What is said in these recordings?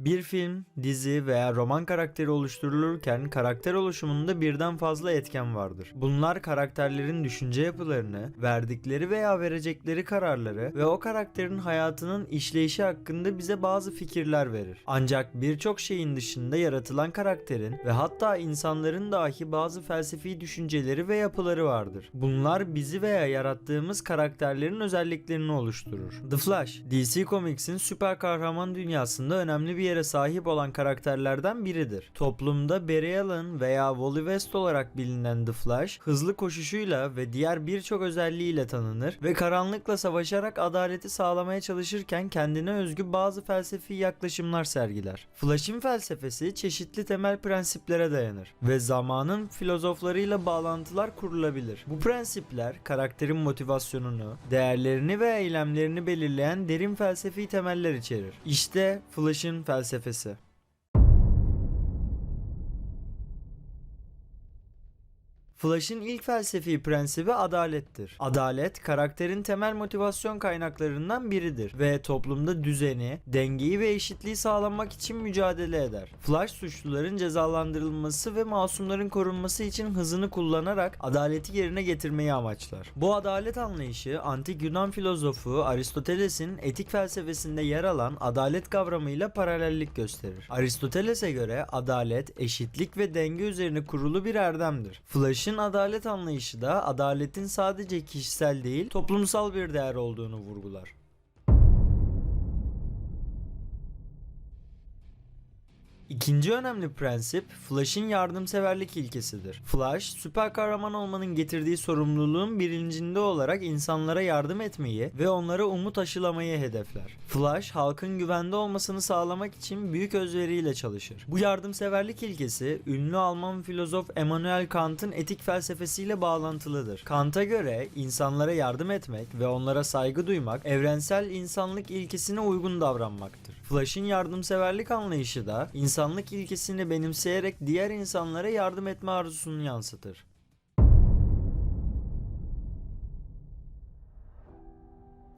Bir film, dizi veya roman karakteri oluşturulurken karakter oluşumunda birden fazla etken vardır. Bunlar karakterlerin düşünce yapılarını, verdikleri veya verecekleri kararları ve o karakterin hayatının işleyişi hakkında bize bazı fikirler verir. Ancak birçok şeyin dışında yaratılan karakterin ve hatta insanların dahi bazı felsefi düşünceleri ve yapıları vardır. Bunlar bizi veya yarattığımız karakterlerin özelliklerini oluşturur. The Flash, DC Comics'in süper kahraman dünyasında önemli bir yere sahip olan karakterlerden biridir. Toplumda Barry Allen veya Wally West olarak bilinen The Flash, hızlı koşuşuyla ve diğer birçok özelliğiyle tanınır ve karanlıkla savaşarak adaleti sağlamaya çalışırken kendine özgü bazı felsefi yaklaşımlar sergiler. Flash'in felsefesi çeşitli temel prensiplere dayanır ve zamanın filozoflarıyla bağlantılar kurulabilir. Bu prensipler karakterin motivasyonunu, değerlerini ve eylemlerini belirleyen derin felsefi temeller içerir. İşte Flash'ın felsefesi. Flash'ın ilk felsefi prensibi adalettir. Adalet, karakterin temel motivasyon kaynaklarından biridir ve toplumda düzeni, dengeyi ve eşitliği sağlamak için mücadele eder. Flash suçluların cezalandırılması ve masumların korunması için hızını kullanarak adaleti yerine getirmeyi amaçlar. Bu adalet anlayışı antik Yunan filozofu Aristoteles'in etik felsefesinde yer alan adalet kavramıyla paralellik gösterir. Aristoteles'e göre adalet, eşitlik ve denge üzerine kurulu bir erdemdir. Flash'ın adalet anlayışı da adaletin sadece kişisel değil, toplumsal bir değer olduğunu vurgular. İkinci önemli prensip Flash'ın yardımseverlik ilkesidir. Flash, süper kahraman olmanın getirdiği sorumluluğun bilincinde olarak insanlara yardım etmeyi ve onlara umut aşılamayı hedefler. Flash, halkın güvende olmasını sağlamak için büyük özveriyle çalışır. Bu yardımseverlik ilkesi, ünlü Alman filozof Immanuel Kant'ın etik felsefesiyle bağlantılıdır. Kant'a göre insanlara yardım etmek ve onlara saygı duymak evrensel insanlık ilkesine uygun davranmaktır. Flash'ın yardımseverlik anlayışı da insanlık ilkesini benimseyerek diğer insanlara yardım etme arzusunu yansıtır.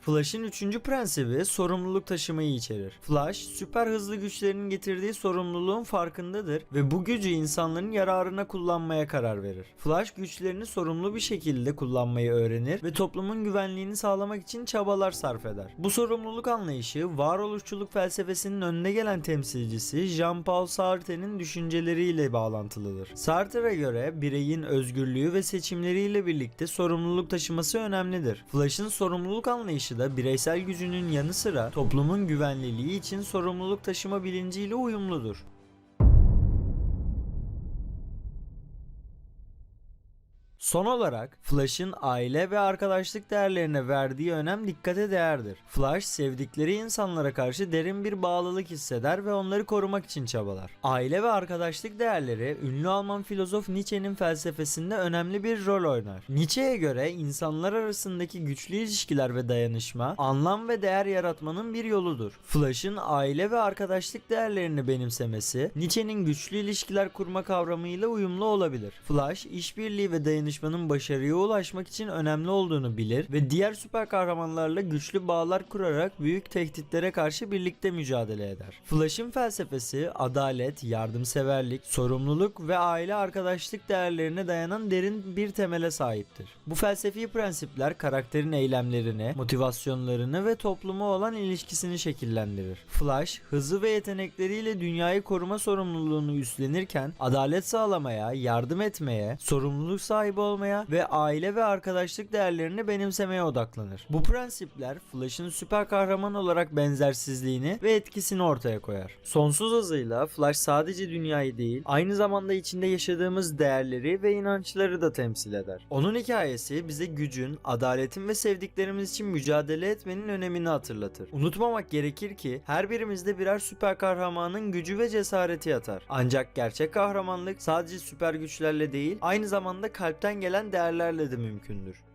Flash'ın üçüncü prensibi sorumluluk taşımayı içerir. Flash, süper hızlı güçlerinin getirdiği sorumluluğun farkındadır ve bu gücü insanların yararına kullanmaya karar verir. Flash güçlerini sorumlu bir şekilde kullanmayı öğrenir ve toplumun güvenliğini sağlamak için çabalar sarf eder. Bu sorumluluk anlayışı varoluşçuluk felsefesinin önüne gelen temsilcisi Jean-Paul Sartre'nin düşünceleriyle bağlantılıdır. Sartre'a göre bireyin özgürlüğü ve seçimleriyle birlikte sorumluluk taşıması önemlidir. Flash'ın sorumluluk anlayışı da bireysel gücünün yanı sıra toplumun güvenliliği için sorumluluk taşıma bilinciyle uyumludur. Son olarak Flash'ın aile ve arkadaşlık değerlerine verdiği önem dikkate değerdir. Flash sevdikleri insanlara karşı derin bir bağlılık hisseder ve onları korumak için çabalar. Aile ve arkadaşlık değerleri ünlü Alman filozof Nietzsche'nin felsefesinde önemli bir rol oynar. Nietzsche'ye göre insanlar arasındaki güçlü ilişkiler ve dayanışma anlam ve değer yaratmanın bir yoludur. Flash'ın aile ve arkadaşlık değerlerini benimsemesi Nietzsche'nin güçlü ilişkiler kurma kavramıyla uyumlu olabilir. Flash işbirliği ve dayanışmanın başarıya ulaşmak için önemli olduğunu bilir ve diğer süper kahramanlarla güçlü bağlar kurarak büyük tehditlere karşı birlikte mücadele eder. Flash'ın felsefesi adalet, yardımseverlik, sorumluluk ve aile arkadaşlık değerlerine dayanan derin bir temele sahiptir. Bu felsefi prensipler karakterin eylemlerini, motivasyonlarını ve topluma olan ilişkisini şekillendirir. Flash, hızı ve yetenekleriyle dünyayı koruma sorumluluğunu üstlenirken adalet sağlamaya, yardım etmeye, sorumluluk sahibi olmaya ve aile ve arkadaşlık değerlerini benimsemeye odaklanır. Bu prensipler Flash'ın süper kahraman olarak benzersizliğini ve etkisini ortaya koyar. Sonsuz hızıyla Flash sadece dünyayı değil, aynı zamanda içinde yaşadığımız değerleri ve inançları da temsil eder. Onun hikayesi bize gücün, adaletin ve sevdiklerimiz için mücadele etmenin önemini hatırlatır. Unutmamak gerekir ki her birimizde birer süper kahramanın gücü ve cesareti yatar. Ancak gerçek kahramanlık sadece süper güçlerle değil, aynı zamanda kalpten gelen değerlerle de mümkündür.